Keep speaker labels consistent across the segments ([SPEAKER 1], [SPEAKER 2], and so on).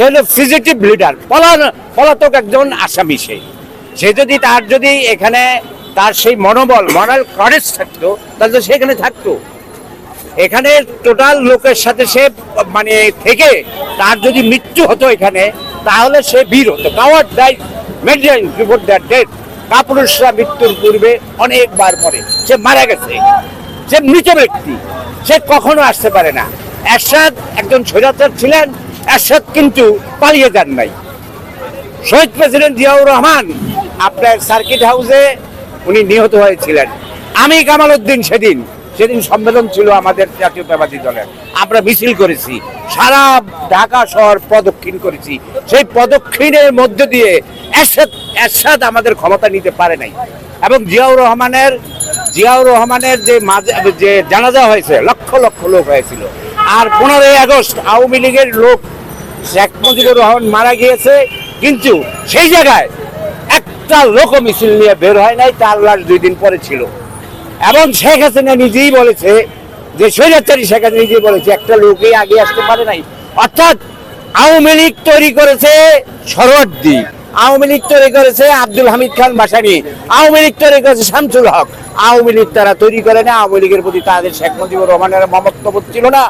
[SPEAKER 1] সে হলো ফিজিটিভ লিডার পলান, পলাতক একজন আসামি সে। সে যদি তার যদি এখানে তার সেই মনোবল মরাল করেজ থাকতো, তাহলে তো সেখানে থাকতো। এখানে টোটাল লোকের সাথে সে মানে থেকে তার যদি মৃত্যু হতো এখানে, তাহলে সে বীর হতো। Coward die median before that date কাপুরুষরা মৃত্যুর পূর্বে অনেকবার পরে সে মারা গেছে। সে মৃত ব্যক্তি। সে কখনো আসতে পারে না। এরশাদ একজন স্বৈরাচার ছিলেন। এরশাদ কিন্তু পালিয়ে যান নাই। শহীদ প্রেসিডেন্ট জিয়াউর রহমান আপনার সার্কিট হাউসে উনি নিহত হয়েছিলেন। আমি কামাল উদ্দিন সেদিন সেদিন সম্মেলন ছিল আমাদের জাতীয়তাবাদী দলের। আমরা মিছিল করেছি, সারা ঢাকা শহর প্রদক্ষিণ করেছি। সেই প্রদক্ষিণের মধ্য দিয়ে এরশাদ এরশাদ আমাদের ক্ষমতা নিতে পারে নাই। এবং জিয়াউর রহমানের জিয়াউর রহমানের যে মাঝে, যে জানাজা হয়েছে, লক্ষ লক্ষ লোক হয়েছিল। আর পনেরোই আগস্ট আওয়ামী লীগের লোক শেখ মুজিবুর রহমান মারা গিয়েছে। কিন্তু সেই জায়গায় একটা লোক মিছিল নিয়ে বের হয় নাই, তার লাশ দুই দিন পরে ছিল। এবং শেখ হাসিনা নিজেই বলেছে যে স্বৈরাচারী শেখ হাসিনা নিজেই বলেছে, একটা লোকই আগে আসতে পারে নাই। অর্থাৎ আওয়ামী লীগ তৈরি করেছে সরোয়ার্দি আওয়ামী লীগ তৈরি করেছে আব্দুল হামিদ খান বাসানি, আওয়ামী লীগ তৈরি করেছে শামসুল হক। আওয়ামী লীগ তারা তৈরি করে না, আওয়ামী লীগের প্রতি তাদের শেখ মুজিবুর রহমানের মমত্ববোধ ছিল না।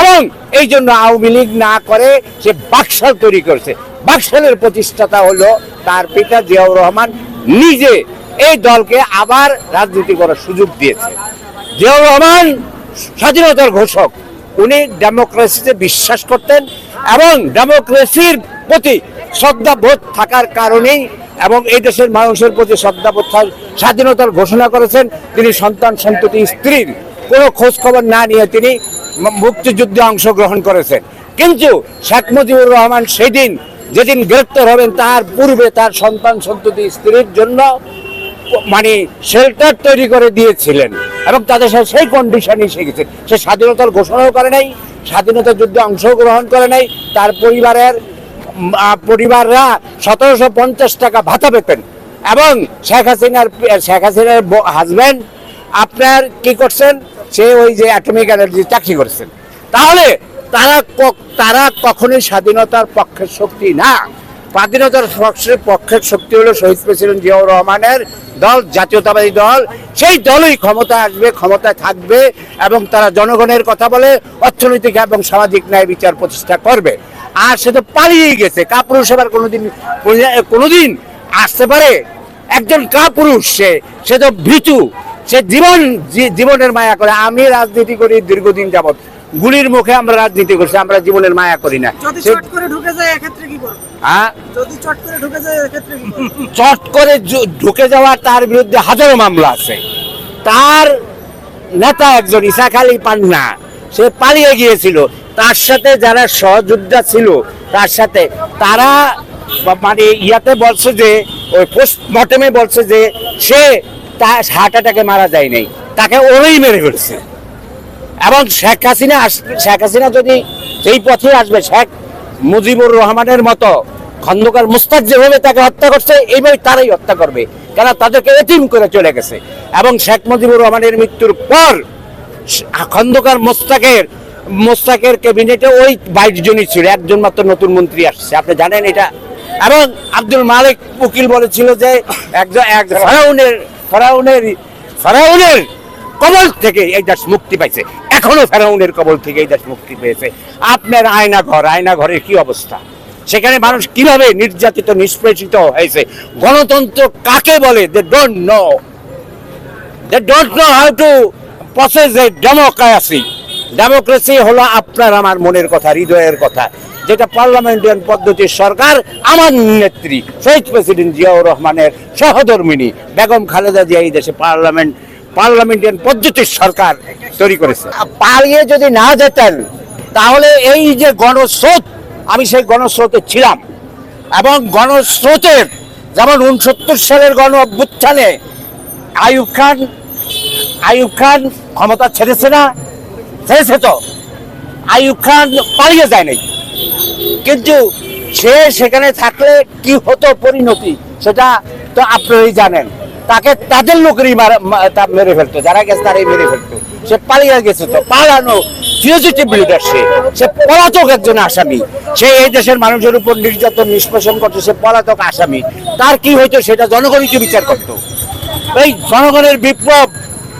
[SPEAKER 1] এবং এই জন্য আওয়ামী লীগ না করে সে বাকশাল তৈরি করেছে। বাকশালের প্রতিষ্ঠাতা হলো তার পিতা জিয়াউর রহমান। নিজে এই দলকে আবার রাজনীতি করার সুযোগ দিয়েছে। জিয়াউর রহমান স্বাধীনতার ঘোষক। উনি ডেমোক্রেসিতে বিশ্বাস করতেন এবং ডেমোক্রেসির প্রতি শ্রদ্ধাবোধ থাকার কারণেই এবং এই দেশের মানুষের প্রতি শ্রদ্ধাবোধ স্বাধীনতার ঘোষণা করেছেন। তিনি সন্তান সন্ততি স্ত্রীর কোনো খোঁজ খবর না নিয়ে তিনি মুক্তিযুদ্ধে অংশগ্রহণ করেছেন কিন্তু শেখ মুজিবুর রহমান সেদিন যেদিন গ্রেপ্তার হবেন, তার পূর্বে তার সন্তান, সন্ততি, স্ত্রীর জন্য মানে শেল্টার তৈরি করে দিয়েছিলেন। এবং তাদের সাথে সেই কন্ডিশনই শিখেছে সে স্বাধীনতার ঘোষণাও করে নাই, স্বাধীনতা যুদ্ধে অংশগ্রহণ করে নাই, তার পরিবারের পরিবাররা সতেরোশো পঞ্চাশ টাকা ভাতা পেতেন। এবং শেখ হাসিনার শেখ হাসিনার হাজব্যান্ড আপনার কি করছেন? সে ওই যে অ্যাটমিক এনার্জি চাকরি করছেন। তাহলে তারা তারা কখনোই স্বাধীনতার পক্ষের শক্তি না। স্বাধীনতার পক্ষের পক্ষের শক্তি হলো শহীদ প্রেসিডেন্ট জিয়াউর রহমানের দল, জাতীয়তাবাদী দল। সেই দলই ক্ষমতা আসবে, ক্ষমতায় থাকবে এবং তারা জনগণের কথা বলে, অর্থনৈতিক এবং সামাজিক ন্যায় বিচার প্রতিষ্ঠা করবে। আর সে তো পালিয়েই গেছে। কাপুরুষ এবার কোনোদিন কোনোদিন আসতে পারে একজন কাপুরুষ সে সে তো ভীতু সে জীবন জীবনের মায়া করে। আমি রাজনীতি করি দীর্ঘদিন যাবৎ। গুলির মুখে আমরা রাজনীতি করছি আমরা জীবনের মায়া করি না।
[SPEAKER 2] চট করে ঢুকে
[SPEAKER 1] হ্যাঁ? যাওয়ার তার বিরুদ্ধে হাজারো মামলা আছে। তার নেতা একজন ইসাক আলী পান্না সে পালিয়ে গিয়েছিল। তার সাথে যারা সহযোদ্ধা ছিল তার সাথে তারা মানে ইয়াতে বলছে যে, ওই পোস্টমর্টমে বলছে যে, সে তার হার্ট অ্যাটাকে মারা যায় নাই। তাকে ওরেই মেরে ফেলছে। এবং শেখ হাসিনা শেখ হাসিনা যদি সেই পথে আসবে, শেখ মুজিবুর রহমানের মতো খন্দকার মুস্তাক যেভাবে তাকে হত্যা করছে, এইভাবে তারাই হত্যা করবে। কেন তাদেরকে এতিম করে চলে গেছে। এবং শেখ মুজিবুর রহমানের মৃত্যুর পর খন্দকার মোস্তাকের মোস্তাকের ক্যাবিনেটে ওই বাইশ জনই ছিল। একজন মাত্র নতুন মন্ত্রী আসছে। আপনি জানেন এটা এবং আব্দুল মালিক উকিল বলেছিল যে একজন এক ফেরাউনের ফেরাউনের ফেরাউনের কবল থেকে এই দেশ মুক্তি পাইছে। এখনও ফেরাউনের কবল থেকে এই দেশ মুক্তি পেয়েছে। আপনার আয়না ঘর আয়না ঘরের কি অবস্থা? সেখানে মানুষ কীভাবে নির্যাতিত, নিষ্পেষিত হয়েছে? গণতন্ত্র কাকে বলে? They don't know they don't know how to process a democracy democracy হলো আপনার, আমার মনের কথা, হৃদয়ের কথা। যেটা পার্লামেন্টারিয়ান পদ্ধতির সরকার, আমার নেত্রী, শহীদ প্রেসিডেন্ট জিয়াউর রহমানের সহধর্মিনী বেগম খালেদা জিয়া এই দেশে পার্লামেন্ট পার্লামেন্টারিয়ান পদ্ধতির সরকার তৈরি করেছে। পালিয়ে যদি না যেতেন, তাহলে এই যে গণস্রোত, আমি সেই গণস্রোতে ছিলাম। এবং গণস্রোতের যেমন উনসত্তর সালের গণ অভ্যুত্থানে আইয়ুব খান আইয়ুব খান ক্ষমতা ছেড়েছে না, ছেড়েছে তো, আইয়ুব খান পালিয়ে যায় নাই। কিন্তু সে সেখানে থাকলে কি হতো পরিণতি, সেটা তো আপনারাই জানেন। তাকে তাদের লোকেরই মারা- ফেলতো, যারা গেছে তারাই মেরে ফেলতো। সে পালিয়ে গেছে তো, পালানো ফিউজিটিভ লিডার সে। সে পলাতক একজন আসামি। সে এই দেশের মানুষের উপর নির্যাতন, নিষ্পেষণ করছে সে পলাতক আসামি। তার কি হইতো সেটা জনগণই তো বিচার করতো। এই জনগণের বিপ্লব,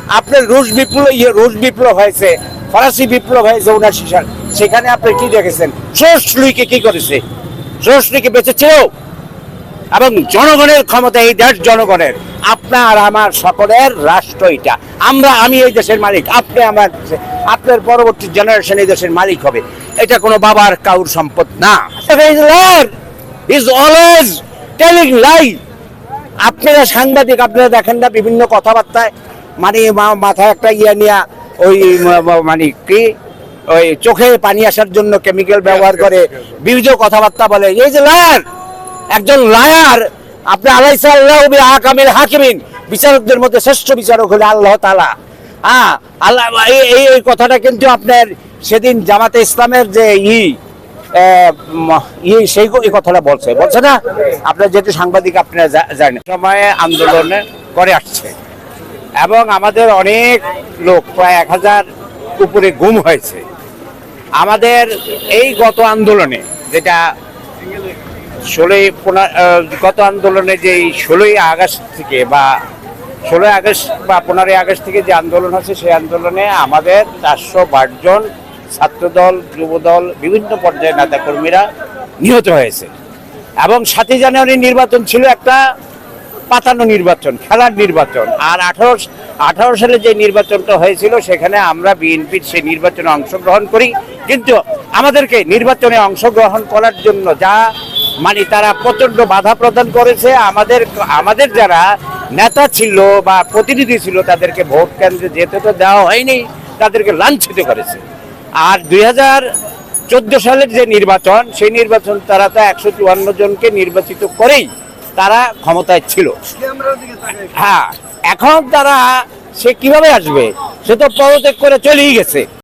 [SPEAKER 1] আপনার রুশ বিপ্লব ইয়ে রুশ বিপ্লব হয়েছে, ফরাসি বিপ্লব হয়েছে উনাশি সাল সেখানে আপনি কি দেখেছেন? লুইকে কি করেছে? জোশ লুইকে বেঁচেছিল এবং জনগণের ক্ষমতা এই দেশ জনগণের। আপনার আমার সকলের রাষ্ট্র এটা। আমরা আমি এই দেশের মালিক আপনি আমার আপনার পরবর্তী জেনারেশন এই দেশের মালিক হবে। এটা কোনো বাবার কাউর সম্পদ না। ইজ অলওয়েজ টেলিং লাই আপনারা সাংবাদিক আপনারা দেখেন না বিভিন্ন কথাবার্তায়। মানে মাথায় একটা ইয়ে নিয়ে ওই মানে কি? ওই চোখে পানি আসার জন্য কেমিক্যাল ব্যবহার করে বিভিন্ন কথাবার্তা বলে। এই যে লায়ার একজন লায়ার আপনি আল্লাহ আকামিল হাকিমিন। বিচারকদের মধ্যে শ্রেষ্ঠ বিচারক হলে আল্লাহ তালা হ্যাঁ আল্লাহ, এই এই কথাটা কিন্তু আপনার সেদিন জামাতে ইসলামের যে ই সেই এই কথাটা বলছে। বলছে না? আপনার যেহেতু সাংবাদিক, আপনারা জানেন। সময়ে আন্দোলনে করে আসছে। এবং আমাদের অনেক লোক, প্রায় এক হাজার উপরে গুম হয়েছে। আমাদের এই গত আন্দোলনে যেটা ষোলোই গত আন্দোলনে যে ষোলোই আগস্ট থেকে বা ষোলোই আগস্ট বা পনেরোই আগস্ট থেকে যে আন্দোলন হচ্ছে, সেই আন্দোলনে আমাদের চারশো জন ছাত্রদল, যুবদল, বিভিন্ন পর্যায়ের নেতাকর্মীরা নিহত হয়েছে। এবং সাতই জানুয়ারি নির্বাচন ছিল একটা পাতানো নির্বাচন, খেলার নির্বাচন। আর আঠারো আঠারো সালে যে নির্বাচনটা হয়েছিল, সেখানে আমরা বিএনপির সেই নির্বাচনে অংশগ্রহণ করি। কিন্তু আমাদেরকে নির্বাচনে অংশগ্রহণ করার জন্য যা মানে তারা প্রচণ্ড বাধা প্রদান করেছে, আমাদের আমাদের যারা নেতা ছিল বা প্রতিনিধি ছিল তাদেরকে ভোট কেন্দ্রে যেতে তো দেওয়া হয়নি, তাদেরকে লাঞ্ছিত করেছে। আর দুই চোদ্দ সালের যে নির্বাচন, সেই নির্বাচন তারা তো একশো চুয়ান্ন জনকে নির্বাচিত করেই তারা ক্ষমতায় ছিল। হ্যাঁ এখন তারা সে কীভাবে আসবে, সে তো পদত্যাগ করে চলেই গেছে।